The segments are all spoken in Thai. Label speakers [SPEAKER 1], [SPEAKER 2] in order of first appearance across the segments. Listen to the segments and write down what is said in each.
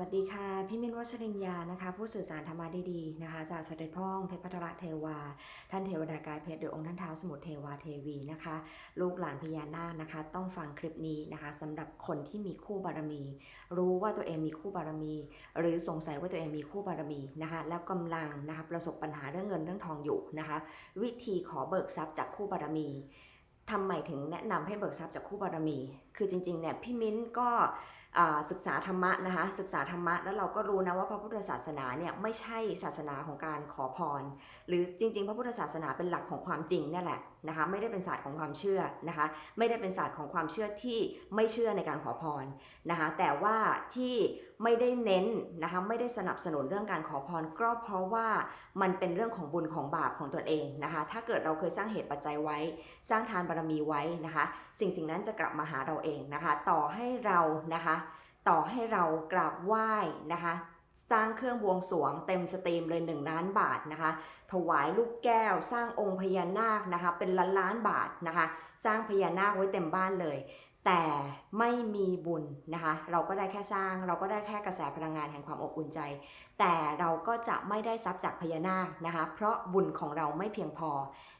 [SPEAKER 1] วัสดีค่ะ พี่มินวัชรินยานะคะ ผู้สื่อสารธรรมะดีๆนะคะจากเสด็จพ่องเพชรพัทรเทวา ท่านเทวดากายเพชรหรือองค์ท่านเท้าสมุทรเทวาเทวีนะคะ ลูกหลานพญานาคนะคะ ต้องฟังคลิปนี้นะคะสำหรับคนที่มีคู่บารมี รู้ว่าตัวเองมีคู่บารมี หรือสงสัยว่าตัวเองมีคู่บารมีนะคะ แล้วกำลังนะคะประสบปัญหาเรื่องเงินเรื่องทองอยู่นะคะ วิธีขอเบิกทรัพย์จากคู่บารมีทำไมถึงแนะนำให้เบิกทรัพย์จากคู่บารมี คือจริงๆเนี่ยพี่มิ้นก็ ศึกษาธรรมะนะคะศึกษาธรรมะแล้วเราก็รู้นะว่าพระพุทธศาสนาเนี่ยไม่ใช่ศาสนาของการขอพร หรือจริง ๆ พระพุทธศาสนาเป็นหลักของความจริงนี่แหละนะคะไม่ได้เป็นศาสตร์ของความเชื่อนะคะไม่ได้เป็นศาสตร์ของความเชื่อที่ไม่เชื่อในการขอพรนะคะแต่ว่าที่ ไม่ได้เน้นนะคะไม่ได้สนับสนุนเรื่องการขอพรก็เพราะว่ามันเป็นเรื่องของบุญของบาปของตนเองนะคะถ้าเกิดเราเคยสร้างเหตุปัจจัยไว้ สร้างทานบารมีไว้นะคะ สิ่งสิ่งนั้นจะกลับมาหาเราเองนะคะ ต่อให้เรานะคะ ต่อให้เรากราบไหว้นะคะสร้างเครื่องบวงสรวงเต็มสตรีมเลย1ล้านบาทนะคะ ถวายลูกแก้ว สร้างองค์พญานาคนะคะ เป็นล้านล้านบาทนะคะ สร้างพญานาคไว้เต็มบ้านเลย แต่ไม่มีบุญนะคะ เราก็ได้แค่สร้าง เราก็ได้แค่กระแสพลังงานแห่งความอบอุ่นใจ แต่เราก็จะไม่ได้ทรัพย์จากพญานาคนะคะ เพราะบุญของเราไม่เพียงพอ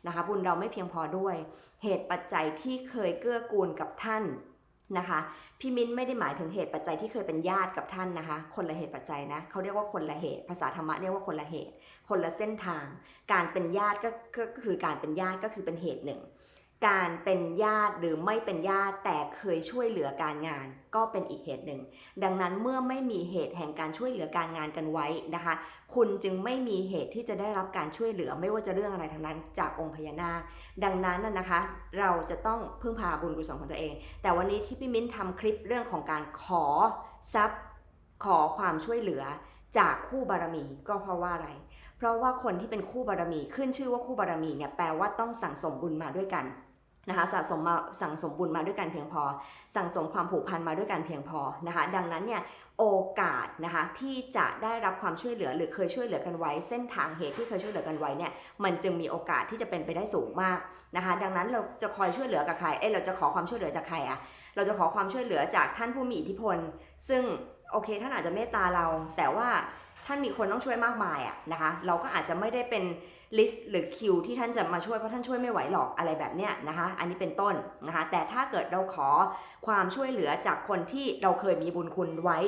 [SPEAKER 1] นะคะ บุญเราไม่เพียงพอด้วย เหตุปัจจัยที่เคยเกื้อกูลกับท่านนะคะพี่มิ้นไม่ได้หมายถึงเหตุปัจจัยที่เคยเป็นญาติกับท่านนะคะ คนละเหตุปัจจัยนะเขาเรียกว่าคนละเหตุ ภาษาธรรมะเรียกว่าคนละเหตุ คนละเส้นทาง การเป็นญาติก็คือการเป็นญาติก็คือเป็นเหตุหนึ่ง การเป็นญาติหรือไม่เป็นญาติแต่เคยช่วยเหลือการงาน ก็เป็นอีกเหตุหนึ่ง ดังนั้นเมื่อไม่มีเหตุแห่งการช่วยเหลือการงานกันไว้นะคะ คุณจึงไม่มีเหตุที่จะได้รับการช่วยเหลือไม่ว่าจะเรื่องอะไรทั้งนั้นจากองค์พญานาคดังนั้นนะคะ เราจะต้องพึ่งพาบุญกุศลของตัวเอง แต่วันนี้ที่พี่มิ้นทำคลิปเรื่องของการขอทรัพย์ขอความช่วยเหลือจากคู่บารมีก็เพราะว่าอะไร เพราะว่าคนที่เป็นคู่บารมีขึ้นชื่อว่าคู่บารมีเนี่ยแปลว่าต้องสั่งสมบุญมาด้วยกันนะคะสะสมมาสั่งสมบุญมาด้วยกันเพียงพอ สั่งสมความผูกพันมาด้วยกันเพียงพอนะคะ ดังนั้นเนี่ยโอกาสนะคะที่จะได้รับความช่วยเหลือหรือเคยช่วยเหลือกันไว้ เส้นทางเหตุที่เคยช่วยเหลือกันไว้เนี่ยมันจึงมีโอกาสที่จะเป็นไปได้สูงมากนะคะ ดังนั้นเราจะคอยช่วยเหลือกับใครเอ้เราจะขอความช่วยเหลือจากใครอะเราจะขอความช่วยเหลือจากท่านผู้มีอิทธิพล ซึ่งโอเคท่านอาจจะเมตตาเราแต่ว่า ท่านมีคนต้องช่วยมากมายอะนะคะ เราก็อาจจะไม่ได้เป็นลิสต์หรือคิวที่ท่านจะมาช่วยเพราะท่านช่วยไม่ไหวหรอกอะไรแบบเนี้ยนะคะ อันนี้เป็นต้นนะคะ แต่ถ้าเกิดเราขอความช่วยเหลือจากคนที่เราเคยมีบุญคุณไว้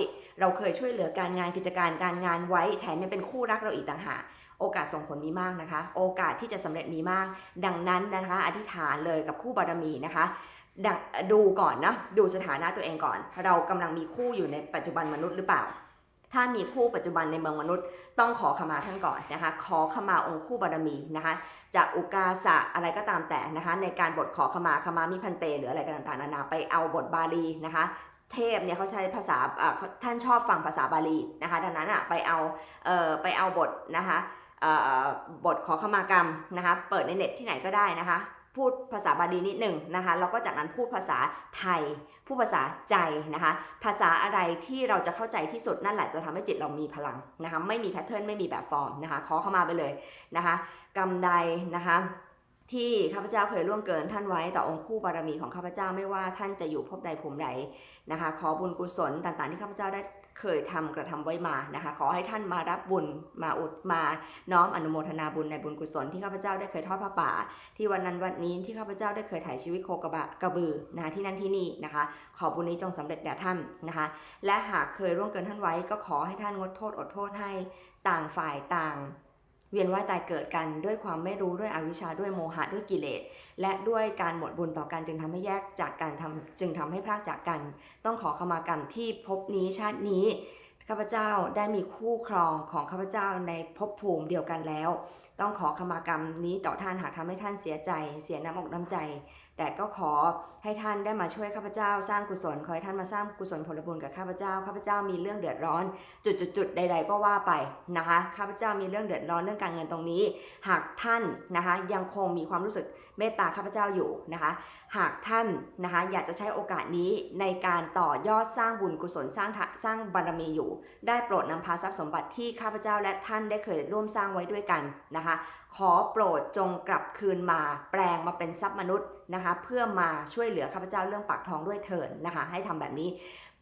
[SPEAKER 1] เราเคยช่วยเหลือการงานกิจการการงานไว้ แถมยังเป็นคู่รักเราอีกต่างหากโอกาสส่งผลมีมากนะคะ โอกาสที่จะสำเร็จมีมาก ดังนั้นนะคะ อธิษฐานเลยกับคู่บารมีนะคะดดูก่อนนะ ดูสถานะตัวเองก่อน เรากำลังมีคู่อยู่ในปัจจุบันมนุษย์หรือเปล่า ถ้ามีคู่ปัจจุบันในเมืองมนุษย์ ต้องขอขมาท่านก่อนนะคะ ขอขมาองค์คู่บารมีนะคะจากอุกาสะอะไรก็ตามแต่นะคะ ในการบทขอขมาขมามิพันเต หรืออะไรต่างๆนานาไปเอาบทบาลีนะคะเทพเนี่ยเขาใช้ภาษาท่านชอบฟังภาษาบาลีนะคะดังนั้นอะไปเอาเอ่อไปเอาบทนะคะบทขอขมากรรมนะคะเปิดในเน็ตที่ไหนก็ได้นะคะ พูดภาษาบาลีนิดหนึ่งนะคะแล้วก็จากนั้นพูดภาษาไทย พูดภาษาใจนะคะ ภาษาอะไรที่เราจะเข้าใจที่สุดนั่นแหละจะทำให้จิตเรามีพลังนะคะไม่มีแพทเทิร์นไม่มีแบบฟอร์มนะคะขอเข้ามาไปเลยนะคะกรรมใดนะคะที่ข้าพเจ้าเคยล่วงเกินท่านไว้ต่อองค์คู่บารมีของข้าพเจ้าไม่ว่าท่านจะอยู่ภพใดภูมิใดนะคะ ขอบุญกุศลต่างๆที่ข้าพเจ้าได้ เคยทำกระทำไว้มานะคะ ขอให้ท่านมารับบุญมาอุดมาน้อมอนุโมทนาบุญในบุญกุศลที่ข้าพเจ้าได้เคยทอดพระป่า ที่วันนั้นวันนี้ที่ข้าพเจ้าได้เคยถ่ายชีวิตโคกระบะกระบือนะคะที่นั่นที่นี่นะคะ ขอบุญนี้จงสำเร็จแด่ท่านนะคะ และหากเคยร่วงเกินท่านไว้ก็ขอให้ท่านงดโทษอดโทษให้ต่างฝ่ายต่าง เวียนว่ายตายเกิดกันด้วยความไม่รู้ด้วยอวิชชาด้วยโมหะด้วยกิเลส และด้วยการหมดบุญต่อกันจึงทำให้แยกจากกันทำจึงทำให้พรากจากกัน ต้องขอขมากรรมที่พบนี้ชาตินี้ข้าพเจ้าได้มีคู่ครองของข้าพเจ้าในภพภูมิเดียวกันแล้ว ต้องขอขมากรรมนี้ต่อท่านหากทำให้ท่านเสียใจ เสียน้ำอกน้ำใจ แต่ก็ขอให้ท่านได้มาช่วยข้าพเจ้าสร้างกุศลขอให้ท่านมาสร้างกุศลผลบุญกับข้าพเจ้าข้าพเจ้ามีเรื่องเดือดร้อน จุดๆใด ๆ ก็ว่าไปนะคะข้าพเจ้ามีเรื่องเดือดร้อนเรื่องการเงินตรงนี้ หากท่านนะคะยังคงมีความรู้สึก เมตตาข้าพเจ้าอยู่นะคะ หากท่านนะคะอยากจะใช้โอกาสนี้ในการต่อยอดสร้างบุญกุศลสร้างสร้างบารมีอยู่ ได้โปรดนำพาทรัพย์สมบัติที่ข้าพเจ้าและท่านได้เคยร่วมสร้างไว้ด้วยกันนะคะ ขอโปรดจงกลับคืนมาแปลงมาเป็นทรัพย์มนุษย์นะคะ เพื่อมาช่วยเหลือข้าพเจ้าเรื่องปากท้องด้วยเถิดนะคะ ให้ทำแบบนี้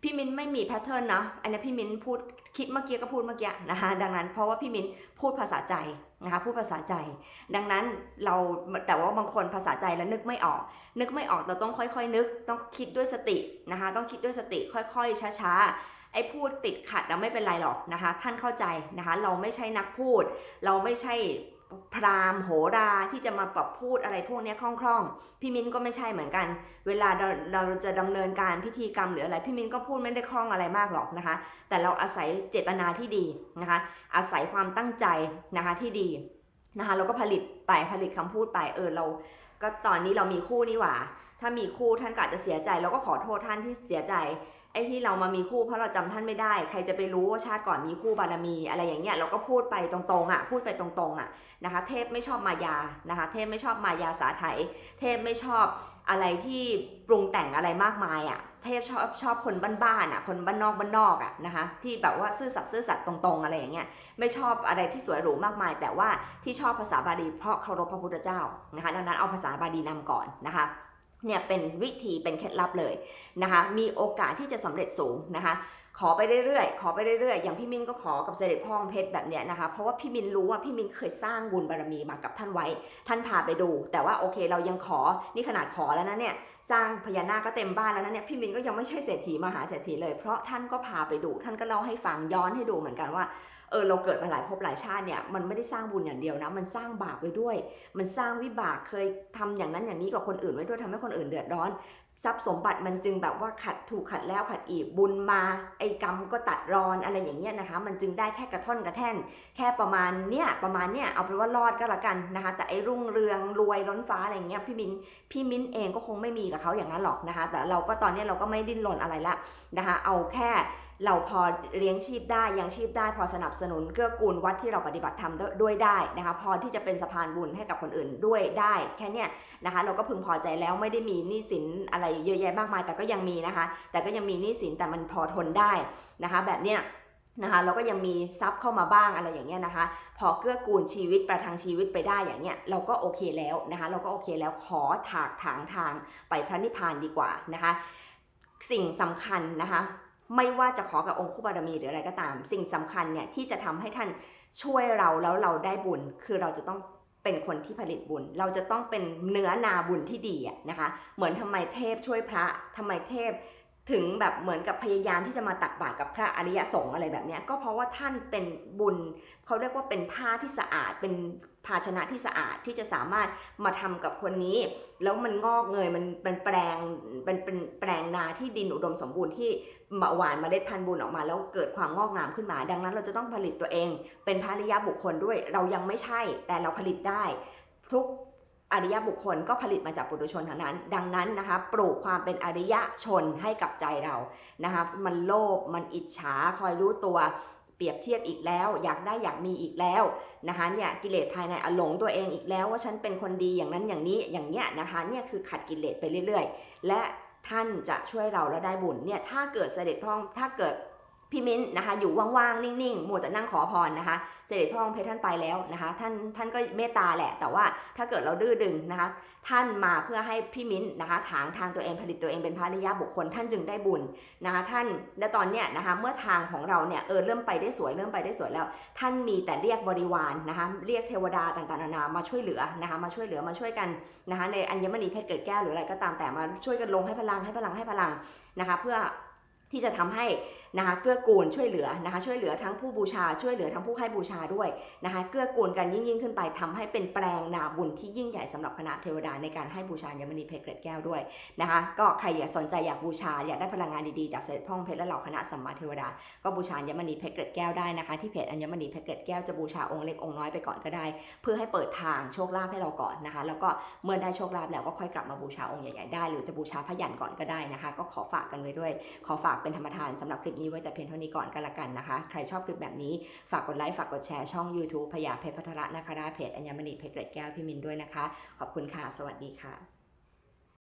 [SPEAKER 1] พี่มิ้นไม่มีแพทเทิร์นนะ อันนี้พี่มิ้นพูดคิดเมื่อกี้ก็พูดเมื่อกี้นะคะดังนั้นเพราะว่าพี่มิ้นพูดภาษาใจนะคะพูดภาษาใจ ดังนั้นเราแต่ว่าบางคนภาษาใจแล้วนึกไม่ออก นึกไม่ออกเราต้องค่อยๆ นึกต้องคิดด้วยสตินะคะต้องคิดด้วยสติค่อยๆ ช้าๆ ไอ้พูดติดขัดเราไม่เป็นไรหรอกนะคะท่านเข้าใจนะคะเราไม่ใช่นักพูด เราไม่ใช่ พราหมณ์โหราที่จะมาปรับพูดอะไรพวกนี้คล่องๆ พี่มิ้นก็ไม่ใช่เหมือนกัน เวลาเราเราจะดำเนินการพิธีกรรมหรืออะไรพี่มิ้นก็พูดไม่ได้คล่องอะไรมากหรอกนะคะ แต่เราอาศัยเจตนาที่ดีนะคะ อาศัยความตั้งใจนะคะที่ดีนะคะเราก็ผลิตไปผลิตคำพูดไปเออเรา ก็ตอนนี้เรามีคู่นี่หว่า ถ้ามีคู่ท่านก็อาจจะเสียใจเราก็ขอโทษท่านที่เสียใจ ไอ้ที่เรามามีคู่เพราะเราจำท่านไม่ได้ ใครจะไปรู้ว่าชาติก่อนมีคู่บารมีอะไรอย่างเงี้ยเราก็พูดไปตรงๆอะพูดไปตรงๆอะนะคะเทพไม่ชอบมายานะคะ เทพไม่ชอบมายาสาไถเทพไม่ชอบอะไรที่ปรุงแต่งอะไรมากมายอะเทพชอบชอบคนบ้านๆอะคนบ้านนอกบ้านนอกอะนะคะที่แบบว่าซื่อสัตย์ซื่อสัตย์ตรงๆ อะไรอย่างเงี้ยไม่ชอบอะไรที่สวยหรูมากมาย แต่ว่าที่ชอบภาษาบาลีเพราะเคารพพระพุทธเจ้านะคะดังนั้นเอาภาษาบาลีนำก่อนนะคะ เนี่ยเป็นวิธีเป็นเคล็ดลับเลยนะคะมีโอกาสที่จะสำเร็จสูงนะคะขอไปเรื่อยๆ ขอไปเรื่อยๆ อย่างพี่มินก็ขอกับเสด็จพ่องเพชรแบบเนี้ยนะคะ เพราะว่าพี่มินรู้ว่าพี่มินเคยสร้างบุญบารมีมากับท่านไว้ ท่านพาไปดู แต่ว่าโอเคเรายังขอ นี่ขนาดขอแล้วนะเนี่ย สร้างพญานาคก็เต็มบ้านแล้วนะเนี่ย พี่มินก็ยังไม่ใช่เศรษฐีมหาเศรษฐีเลย เพราะท่านก็พาไปดู ท่านก็เล่าให้ฟังย้อนให้ดูเหมือนกันว่า เออเราเกิดมาหลายภพหลายชาติเนี่ยมันไม่ได้สร้างบุญอย่างเดียวนะ มันสร้างบาปไว้ด้วย มันสร้างวิบากเคยทำอย่างนั้นอย่างนี้กับคนอื่นไว้ด้วยทำให้คนอื่นเดือดร้อนทรัพย์สมบัติมันจึงแบบว่าขัดถูกขัดแล้วขัดอีกบุญมา ไอ้กรรมก็ตัดรอนอะไรอย่างเงี้ยนะคะ มันจึงได้แค่กระท่อนกระแท่น แค่ประมาณเนี้ยประมาณเนี้ยเอาเป็นว่ารอดก็แล้วกันนะคะ แต่ไอ้รุ่งเรืองรวยล้นฟ้าอะไรอย่างเงี้ยพี่มินพี่มิ้นเองก็คงไม่มีกับเขาอย่างนั้นหรอกนะคะ แต่เราก็ตอนนี้เราก็ไม่ดิ้นรนอะไรละนะคะ เอาแค่ เราพอเลี้ยงชีพได้ยังชีพได้พอสนับสนุนเกื้อกูลวัดที่เราปฏิบัติธรรมด้วยได้นะคะพอที่จะเป็นสะพานบุญให้กับคนอื่นด้วยได้แค่เนี้ยนะคะเราก็พึงพอใจแล้วไม่ได้มีหนี้สินอะไรเยอะแยะมากมาย แต่ก็ยังมีนะคะ แต่ก็ยังมีหนี้สินแต่มันพอทนได้นะคะแบบเนี้ยนะคะเราก็ยังมีทรัพย์เข้ามาบ้างอะไรอย่างเงี้ยนะคะ พอเกื้อกูลชีวิตประทังชีวิตไปได้อย่างเงี้ยเราก็โอเคแล้วนะคะเราก็โอเคแล้วขอถากถางทางไปพระนิพพานดีกว่านะคะ สิ่งสำคัญนะคะ ไม่ว่าจะขอกับองค์คู่บารมีหรืออะไรก็ตาม สิ่งสำคัญเนี่ยที่จะทำให้ท่านช่วยเราแล้วเราได้บุญ คือเราจะต้องเป็นคนที่ผลิตบุญ เราจะต้องเป็นเนื้อนาบุญที่ดีนะคะ เหมือนทำไมเทพช่วยพระทำไมเทพ ถึงแบบเหมือนกับพยายามที่จะมาตักบาตรกับพระอริยสงฆ์อะไรแบบนี้ก็เพราะว่าท่านเป็นบุญเขาเรียกว่าเป็นผ้าที่สะอาด เป็นภาชนะที่สะอาดที่จะสามารถมาทำกับคนนี้ แล้วมันงอกเงยมันเป็นแปลงเป็นเป็นแปลงนาที่ดินอุดมสมบูรณ์ที่มาหวานเมล็ดพันธุ์บุญออกมา แล้วเกิดความงอกงามขึ้นมา ดังนั้นเราจะต้องผลิตตัวเอง เป็นพระอริยบุคคลด้วย เรายังไม่ใช่แต่เราผลิตได้ ทุก อริยบุคคลก็ผลิตมาจากปุถุชนทั้งนั้น ดังนั้นนะคะปลูกความเป็นอริยชนให้กับใจเรานะคะมันโลภมันอิจฉาคอยรู้ตัวเปรียบเทียบอีกแล้ว อยากได้อยากมีอีกแล้วนะคะเนี่ยกิเลสภายในอหลงตัวเองอีกแล้ว ว่าฉันเป็นคนดีอย่างนั้นอย่างนี้อย่างเนี้ยนะคะเนี่ยคือขัดกิเลสไปเรื่อย ๆ และท่านจะช่วยเราแล้วได้บุญเนี่ยถ้าเกิดเสด็จพ่อถ้าเกิด พี่มิ้นนะคะอยู่ว่างๆ นิ่งๆมัวแต่นั่งขอพรนะคะเสด็จพ่อองค์เพชรท่านไปแล้วนะคะท่านท่านก็เมตตาแหละ แต่ว่าถ้าเกิดเราดื้อดึงนะคะท่านมาเพื่อให้พี่มิ้นนะคะถางทางตัวเองผลิตตัวเองเป็นพระริยาบุคคลท่านจึงได้บุญนะคะท่านและตอนเนี้ยนะคะเมื่อทางของเราเนี่ยเออเริ่มไปได้สวยเริ่มไปได้สวยแล้ว ท่านมีแต่เรียกบริวารนะคะเรียกเทวดาต่างๆนานามาช่วยเหลือนะคะมาช่วยเหลือมาช่วยกันนะคะในอัญมณีเพชรเกิดแก้วหรืออะไรก็ตามแต่มาช่วยกันลงให้พลังให้พลังให้พลังนะคะเพื่อ ที่จะทำให้นะคะเกื้อกูลช่วยเหลือนะคะช่วยเหลือทั้งผู้บูชาช่วยเหลือทั้งผู้ให้บูชาด้วยนะคะเกื้อกูลกันยิ่งยิ่งขึ้นไปทำให้เป็นแปลงนาบุญที่ยิ่งใหญ่สำหรับคณะเทวดาในการให้บูชายมณีเพชรเกล็ดแก้วด้วยนะคะก็ใครอยากสนใจอยากบูชาอยากได้พลังงานดีๆจากเสด็จพ่องเพชรและเหล่าคณะสัมมาเทวดา ก็บูชายมณีเพชรเกล็ดแก้วได้นะคะที่เพจอัญมณีเพชรเกล็ดแก้วจะบูชาองค์เล็กองค์น้อยไปก่อนก็ได้ เพื่อให้เปิดทางโชคลาภให้เราก่อนนะคะแล้วก็เมื่อได้โชคลาภแล้วก็ค่อยกลับมาบูชาองค์ใหญ่ๆได้ หรือจะบูชาพระยันก่อนก็ได้นะคะ ก็ขอฝากกันไว้ด้วย ขอฝากเป็นธรรมทานสำหรับคลิปนี้ไว้แต่เพียงเท่านี้ก่อนกันละกันนะคะ ใครชอบคลิปแบบนี้ฝากกดไลค์ฝากกดแชร์ช่อง YouTube พยาเพชรพัทระนะคะเพจอัญมณีเพชรเกล็ดแก้วพี่มินด้วยนะคะ ขอบคุณค่ะ สวัสดีค่ะ